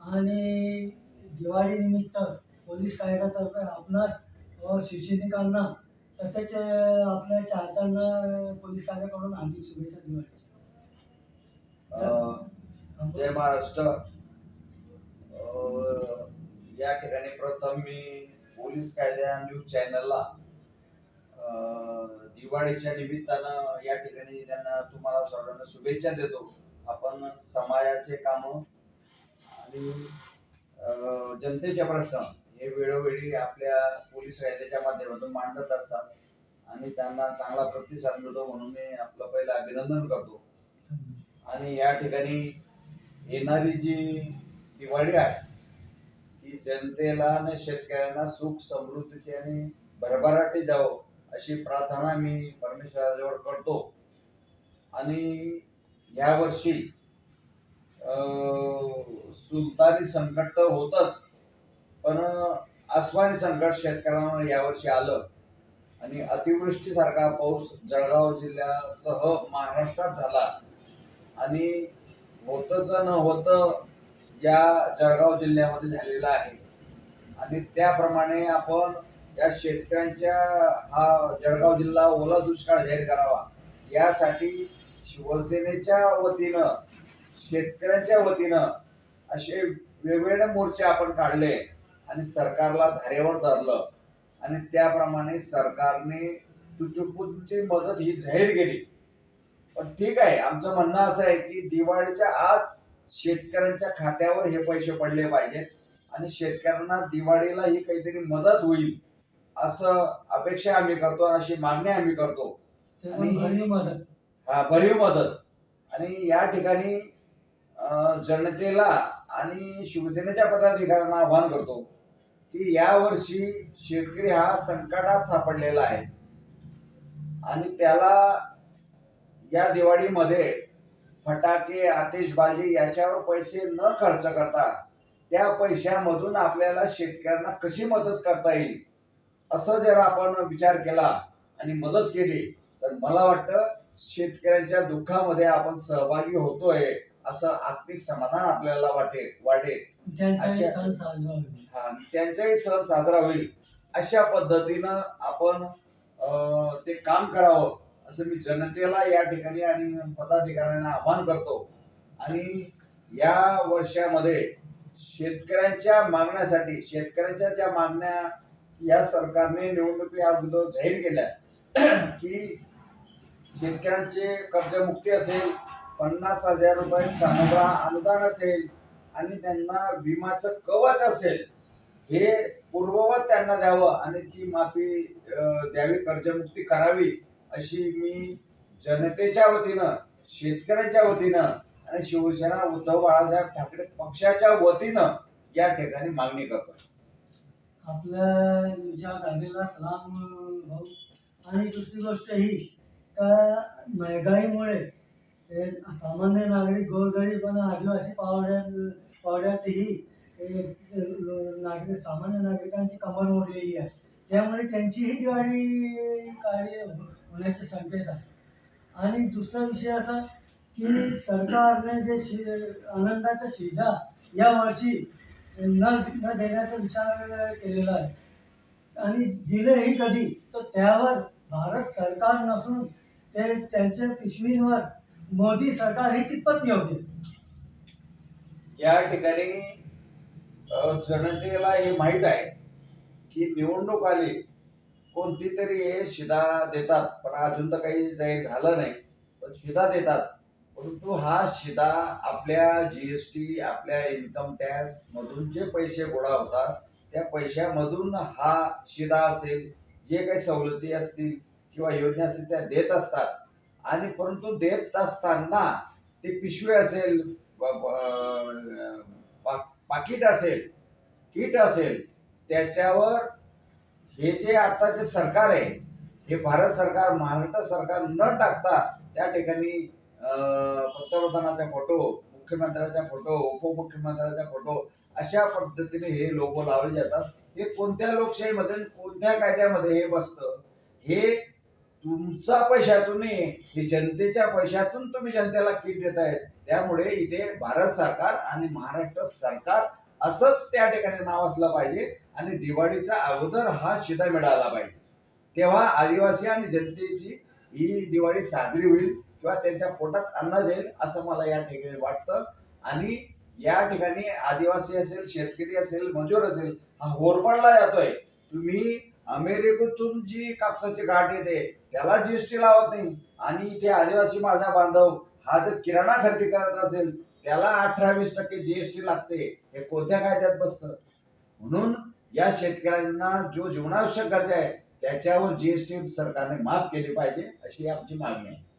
आणि दिवाळी निमित्त पोलीस कायद्यातर्फे आपणास व शिवसैनिकांना तसेच आपल्या चाहत्यांना पोलीस कायद्याकडून हार्दिक शुभेच्छा दिवाळीच्या. जय महाराष्ट्र. या ठिकाणी प्रथम मी पोलीस कायद्या न्यूज चॅनलला दिवाळीच्या निमित्तानं या ठिकाणी त्यांना तुम्हाला सर्वांना शुभेच्छा देतो. आपण समाजाचे काम आणि जनतेचे प्रश्न हे वेळोवेळी आपल्या पोलीस कायद्याच्या माध्यमातून मांडत असतात आणि त्यांना चांगला प्रतिसाद मिळतो म्हणून मी आपलं पहिलं अभिनंदन करतो. आणि या ठिकाणी येणारी जी दिवाळी आहे ती जनतेला आणि शेतकऱ्यांना सुख समृद्धीची आणि भरभराटी जावं. अशी प्रार्थना मी परमेश्वराजवळ करतो. आणि ह्या वर्षी सुलतानी संकट तर होतच पण आसमानी संकट शेतकऱ्यांना यावर्षी आलं. आणि अतिवृष्टीसारखा पाऊस जळगाव जिल्ह्यासह महाराष्ट्रात झाला. आणि होतच न होतं या जळगाव जिल्ह्यामध्ये झालेलं आहे. आणि त्याप्रमाणे आपण या शेतकऱ्यांच्या हा जळगाव जिल्हा ओला दुष्काळ जाहीर करावा. यासाठी शिवसेनेच्या वतीनं शेतकऱ्यांच्या वतीनं असे वेगवेगळे मोर्चे आपण काढले आणि सरकारला धारेवर धरलं. आणि त्याप्रमाणे सरकारने तुटपुंची मदत ही जाहीर केली. पण ठीक आहे आमचं म्हणणं असं आहे की दिवाळीच्या आत शेतकऱ्यांच्या खात्यावर हे पैसे पडले पाहिजेत आणि शेतकऱ्यांना दिवाळीला ही काहीतरी मदत होईल. असं अपेक्षा आम्ही करतो अशी मागणी आम्ही करतो. आणि- हा भरीव मदत. आणि या ठिकाणी जनतेला आणि शिवसेनेच्या पदाधिकाऱ्यांना आवाहन करतो की यावर्षी शेतकरी हा संकटात सापडलेला आहे. आणि त्याला या दिवाळीमध्ये फटाके आतिषबाजी याच्यावर पैसे न खर्च करता त्या पैशामधून आपल्याला शेतकऱ्यांना कशी मदत करता येईल? असं जर आपण विचार केला आणि मदत केली तर मला वाटतं शेतकऱ्यांच्या दुःखामध्ये आपण सहभागी होतोय असं आत्मिक समाधान आपल्याला वाटेल वाटेल. त्यांचाही सण साजरा होईल. हा, अशा पद्धतीनं आपण ते काम करावं असं मी जनतेला या ठिकाणी आणि पदाधिकाऱ्यांना आवाहन करतो. आणि या वर्षामध्ये शेतकऱ्यांच्या मागण्यासाठी शेतकऱ्यांच्या ज्या मागण्या या सरकारने निवडणुकी अगोदर जाहीर केल्या की शेतकऱ्यांचे कर्जमुक्ती असेल पन्नास हजार रुपये सानुग्रह अनुदान असेल आणि त्यांना विमाचं कवच असेल हे पूर्ववत त्यांना द्यावं आणि ती माफी द्यावी कर्जमुक्ती करावी अशी मी जनतेच्या वतीनं शेतकऱ्यांच्या वतीनं आणि शिवसेना उद्धव बाळासाहेब ठाकरे पक्षाच्या वतीनं या ठिकाणी मागणी करतो आपल्या विचार काढलेला सलाम भाऊ. आणि दुसरी गोष्ट ही का महागाईमुळे सामान्य नागरिक गोरगरीब आणि आदिवासी पावड्यात पावड्यातही नागरिक सामान्य नागरिकांची कमर मोडलेली आहे. त्यामुळे त्यांचीही दिवाळी कार्य होण्याचे संकेत आहे. आणि दुसरा विषय असा की सरकारने जे शि आनंदाचा शिधा या वर्षी न न देण्याचा विचार केलेला आहे. आणि दिलेही कधी? तर त्यावर भारत सरकार नसून ते त्यांच्या पिशवींवर मोदी सरकार हे कितपत योग्य? या ठिकाणी जनतेला हे माहीत आहे की निवडणूक आली कोणती तरी हे शिदा देतात. पण अजून तर काही जाहीर झालं नाही. पण शिदा देतात. परंतु हा शिदा आपल्या जी एस टी आपल्या इन्कम टॅक्स मधून जे पैसे गोळा होतात त्या पैशामधून हा शिदा असेल जे काही सवलती असतील किंवा योजना असतील त्या देत असतात. आणि परंतु देत असताना ते पिशवी असेल पा- पाकिट असेल किट असेल त्याच्यावर हे जे आता जे सरकार आहे हे भारत सरकार महाराष्ट्र सरकार न टाकता त्या ठिकाणी पंतप्रधानाचा फोटो मुख्यमंत्र्याचा फोटो उपमुख्यमंत्र्याचा फोटो अशा पद्धतीने हे लोगो लावले जातात. हे कोणत्या लोकशाहीमध्ये कोणत्या कायद्यामध्ये हे बसतं? हे तुमचा पैशातून हे जनतेच्या पैशातून तुम्ही जनतेला किट देत आहेत त्यामुळे इथे भारत सरकार आणि महाराष्ट्र सरकार असंच त्या ठिकाणी नाव असलं पाहिजे आणि दिवाळीचा अगोदर हा शिदा मिळाला पाहिजे. तेव्हा आदिवासी आणि जनतेची ही दिवाळी साजरी होईल किंवा त्यांच्या पोटात अन्न जाईल असं मला या ठिकाणी वाटतं. आणि या ठिकाणी आदिवासी असेल शेतकरी असेल मजूर असेल हा होरपडला जातोय. तुम्ही अमेरिकेतून जी कापसाची गाठ येते त्याला जीएसटी लावत नाही. आणि इथे आदिवासी माझा बांधव हा जर किराणा खरेदी करत असेल त्याला अठरा वीस टक्के जीएसटी लागते. हे कोणत्या कायद्यात बसतं? म्हणून या शेतकऱ्यांना जो जीवनावश्यक गरजा आहे त्याच्यावर जीएसटी सरकारने माफ केली पाहिजे अशी आमची मागणी आहे.